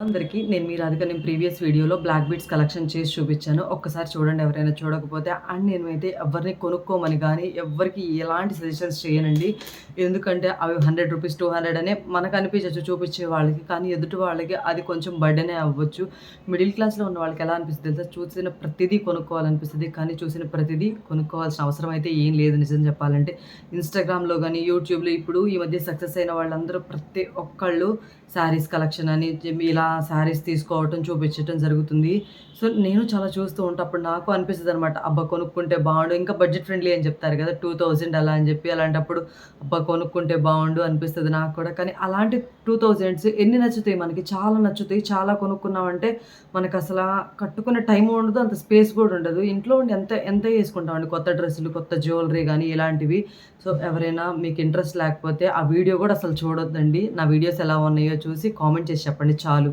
అందరికీ నేను మీ రాధిక. నేను ప్రీవియస్ వీడియోలో బ్లాక్ బీట్స్ కలెక్షన్ చేసి చూపించాను. ఒక్కసారి చూడండి ఎవరైనా చూడకపోతే. అండ్ నేను అయితే ఎవరిని కొనుక్కోమని కానీ ఎవరికి ఎలాంటి సజెషన్స్ చేయనండి. ఎందుకంటే అవి హండ్రెడ్ రూపీస్ టూ హండ్రెడ్ అనే మనకు అనిపించవచ్చు చూపించే వాళ్ళకి. కానీ ఎదుటి వాళ్ళకి అది కొంచెం బర్డెనే అవ్వచ్చు. మిడిల్ క్లాస్లో ఉన్న వాళ్ళకి ఎలా అనిపిస్తుంది తెలుసా? చూసిన ప్రతిదీ కొనుక్కోవాలనిపిస్తుంది. కానీ చూసిన ప్రతిదీ కొనుక్కోవాల్సిన అవసరం అయితే ఏం లేదు నిజం చెప్పాలంటే. ఇన్స్టాగ్రామ్లో కానీ యూట్యూబ్లో ఇప్పుడు ఈ మధ్య సక్సెస్ అయిన వాళ్ళందరూ ప్రతి ఒక్కళ్ళు శారీస్ కలెక్షన్ అని ఇలా శారీస్ తీసుకోవటం చూపించటం జరుగుతుంది. సో నేను చాలా చూస్తూ ఉంటా. అప్పుడు నాకు అనిపిస్తుంది అనమాట అబ్బా కొనుక్కుంటే బాగుండు. ఇంకా బడ్జెట్ ఫ్రెండ్లీ అని చెప్తారు కదా టూ థౌజండ్ అలా అని చెప్పి అలాంటప్పుడు అబ్బా కొనుక్కుంటే బాగుండు అనిపిస్తుంది నాకు కూడా. కానీ అలాంటి టూ థౌజండ్స్ ఎన్ని నచ్చుతాయి మనకి? చాలా నచ్చుతాయి. చాలా కొనుక్కున్నామంటే మనకు అసలు కట్టుకునే టైం ఉండదు అంత స్పేస్ కూడా ఉండదు. ఇంట్లో ఉండి ఎంత ఎంత వేసుకుంటామండి? కొత్త డ్రెస్సులు కొత్త జ్యువెలరీ కానీ ఇలాంటివి. సో ఎవరైనా మీకు ఇంట్రెస్ట్ లేకపోతే ఆ వీడియో కూడా అసలు చూడొద్దండి. నా వీడియోస్ ఎలా ఉన్నాయో చూసి కామెంట్ చేసి చెప్పండి చాలు.